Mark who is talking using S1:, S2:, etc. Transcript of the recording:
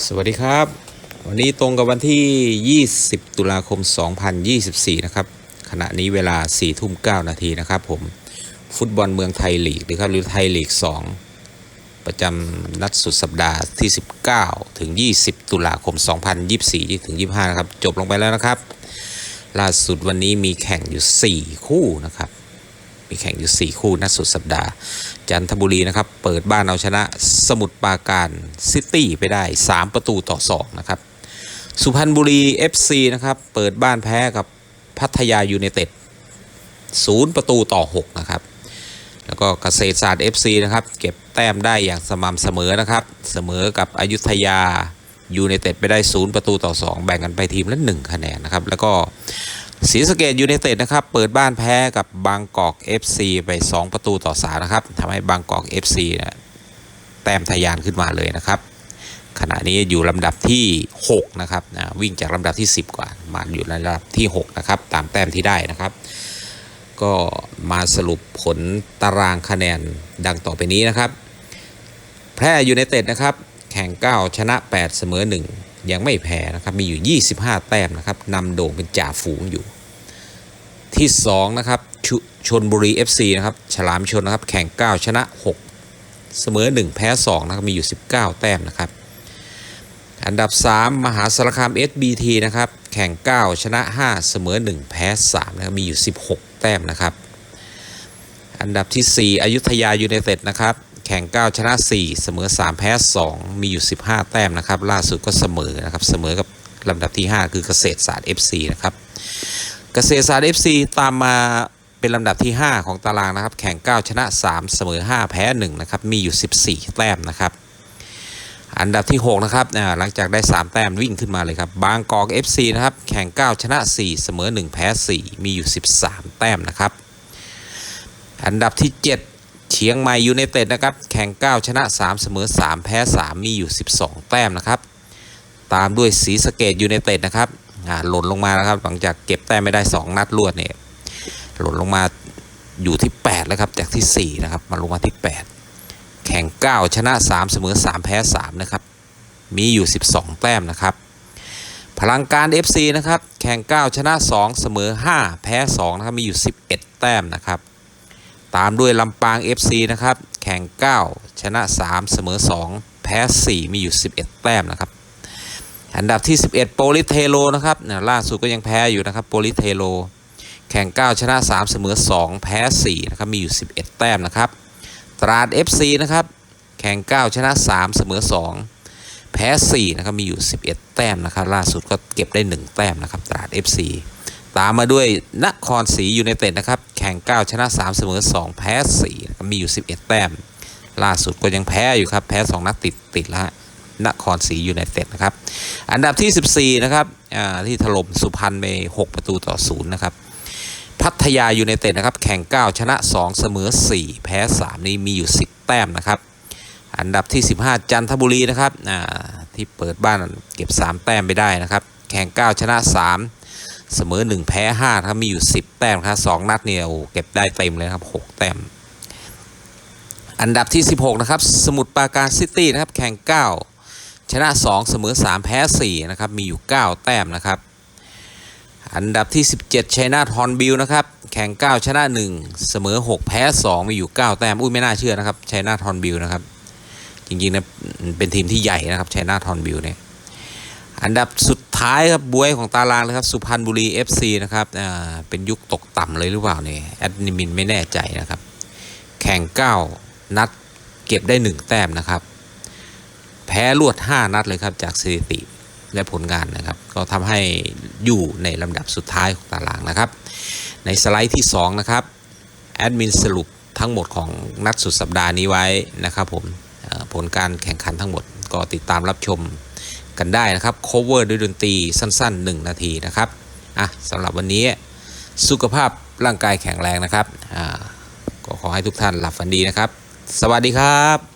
S1: สวัสดีครับ วันนี้ตรงกับวันที่ 20 ตุลาคม 2024 นะครับ ขณะนี้เวลา 4 ทุ่ม 9 นาทีนะครับผม ฟุตบอลเมืองไทยลีกนะครับหรือไทยลีก 2 ประจำนัดสุดสัปดาห์ที่ 19 ถึง 20 ตุลาคม 2024 ถึง 25 นะครับ จบลงไปแล้วนะครับ ล่าสุดวันนี้มีแข่งอยู่ 4 คู่นะครับ มีแข่งอยู่ 4 คู่นัดสุดสัปดาห์ จันทบุรีนะครับ เปิดบ้านเอาชนะสมุทรปราการซิตี้ไปได้ 3 ประตูต่อ 2 นะครับ สุพรรณบุรี FC นะครับ เปิดบ้านแพ้กับพัทยายูไนเต็ด0ประตูต่อ 6 นะครับ แล้วก็เกษตรศาสตร์ FC นะครับ เก็บแต้มได้อย่างสม่ำเสมอนะครับ เสมอกับอยุธยายูไนเต็ดไปได้ 0 ประตูต่อ 2 แบ่งกันไปทีมละ1คะแนนนะครับ แล้วก็ ศรีสะเกดยูไนเต็ดนะครับเปิดบ้านแพ้กับบางกอก FC ไป 2 ประตูต่อ3นะครับทำให้บางกอก FC นี่แต้มทะยานขึ้นมาเลยนะครับ ขณะนี้อยู่ลำดับที่ 6 นะครับนะวิ่งจากลำดับที่ 10 กว่า มาอยู่ในลำดับที่ 6 นะครับ ตามแต้มที่ได้นะครับ ก็มาสรุปผลตารางคะแนนดังต่อไปนี้นะครับ แพร่ยูไนเต็ดนะครับ แข่ง 9 ชนะ 8 เสมอ 1ยังไม่แพ้นะครับ มีอยู่ 25 แต้มนะครับ นำโด่งเป็นจ่าฝูงอยู่ ที่ 2 นะครับชชนบุรี FC นะครับ ฉลามชนนะครับ แข่ง 9 ชนะ 6 เสมอ 1 แพ้ 2 นะครับ มีอยู่ 19 แต้มนะครับ อันดับ 3 มหาสารคาม SBT นะครับ แข่ง 9 ชนะ 5 เสมอ 1 แพ้ 3 นะครับ มีอยู่ 16 แต้มนะครับ อันดับที่ 4 อยุธยายูไนเต็ดนะครับ แข่ง 9 ชนะ 4 เสมอ 3 แพ้ 2 มีอยู่ 15 แต้มนะครับ ล่าสุดก็เสมอนะครับ เสมอกับลำดับที่ 5 คือเกษตรศาสตร์ FC นะครับ เกษตรศาสตร์ FC ตามมาเป็นลำดับที่ 5 ของตารางนะครับ แข่ง 9 ชนะ 3 เสมอ 5 แพ้ 1 นะครับ มีอยู่ 14 แต้มนะครับ อันดับที่ 6 นะครับหลังจากได้ 3 แต้มวิ่งขึ้นมาเลยครับ บางกอก FC นะครับ แข่ง 9 ชนะ 4 เสมอ 1 แพ้ 4 มีอยู่ 13 แต้มนะครับ อันดับที่ 7 เชียงใหม่ยูไนเต็ดนะครับ แข่ง 9 ชนะ 3 เสมอ 3 แพ้ 3 มีอยู่ 12 แต้มนะครับ ตามด้วยศรีสะเกดยูไนเต็ดนะครับ หล่นลงมาแล้วครับ หลังจากเก็บแต้มไม่ได้ 2 นัดรวดเนี่ยหล่นลงมาอยู่ที่ 8 แล้วครับ จากที่ 4 นะครับ มาลงมาที่ 8 แข่ง 9 ชนะ 3 เสมอ 3 แพ้ 3 นะครับ มีอยู่ 12 แต้มนะครับ พลังการ FC นะครับ แข่ง 9 ชนะ 2 เสมอ 5 แพ้ 2 นะครับ มีอยู่ 11 แต้มนะครับ ตามด้วยลำปาง FC นะครับ แข่ง 9 ชนะ 3 เสมอ 2 แพ้ 4 มีอยู่ 11 แต้มนะครับ อันดับที่ 11 โปลิเทโลนะครับล่าสุดก็ยังแพ้อยู่นะครับโปลิเทโล แข่ง 9 ชนะ 3 เสมอ 2 แพ้ 4 นะครับ มีอยู่ 11 แต้มนะครับ ตราด FC นะครับ แข่ง 9 ชนะ 3 เสมอ 2 แพ้ 4 นะครับ มีอยู่ 11 แต้มนะครับ ล่าสุดก็เก็บได้ 1 แต้มนะครับ ตราด FC ตามมาด้วยนครศรียูไนเต็ดนะครับ แข่ง 9 ชนะ 3 เสมอ 2 แพ้4นะครับมีอยู่ 11 แต้ม ล่าสุดก็ยังแพ้อยู่ครับ แพ้ 2 นัดติดติดแล้ว นครศรียูไนเต็ดนะครับ อันดับที่ 14 นะครับที่ถล่มสุพรรณไป6ประตูต่อ0นะครับ พัทยายูไนเต็ดนะครับ แข่ง 9 ชนะ 2 เสมอ 4 แพ้ 3 นี่มีอยู่ 10 แต้มนะครับ อันดับที่ 15 จันทบุรีนะครับที่เปิดบ้านเก็บ 3 แต้มไปได้นะครับ แข่ง 9 ชนะ 3เสมอ 1 แพ้ 5 ครับ มีอยู่ 10 แต้มครับ2นัดเนี่ยโอ้เก็บได้เต็มเลยครับ 6 แต้ม อันดับที่ 16 นะครับ สมุทรปราการซิตี้นะครับ แข่ง 9 ชนะ 2 เสมอ 3 แพ้ 4 นะครับ มีอยู่ 9 แต้มนะครับ อันดับที่ 17ชัยนาทฮอนบิลนะครับ แข่ง 9 ชนะ 1 เสมอ 6 แพ้ 2 มีอยู่ 9 แต้ม อุ้ยไม่น่าเชื่อนะครับชัยนาทฮอนบิลนะครับ จริงๆนะเป็นทีมที่ใหญ่นะครับชัยนาทฮอนบิลเนี่ย อันดับสุดท้ายครับบวยของตารางเลยครับ สุพรรณบุรี FC นะครับ อ่า เป็นยุคตกต่ำเลยหรือเปล่าเนี่ยแอดมินไม่แน่ใจนะครับ แข่ง 9 นัดเก็บได้ 1 แต้มนะครับ พ้รวด 5 นัดเลยครับจากสถิติและผลงานนะครับ ก็ทำให้อยู่ในลำดับสุดท้ายของตารางนะครับ ในสไลด์ที่ 2 นะครับแอดมินสรุปทั้งหมดของนัดสุดสัปดาห์นี้ไว้นะครับผมผลการแข่งขันทั้งหมดก็ติดตามรับชมกันได้นะครับ cover ด้วยดนตรีสั้น ๆ 1 นาทีนะครับอะสำหรับวันนี้สุขภาพร่างกายแข็งแรงนะครับอ่าก็ขอให้ทุกท่านหลับฝันดีนะครับ สวัสดีครับ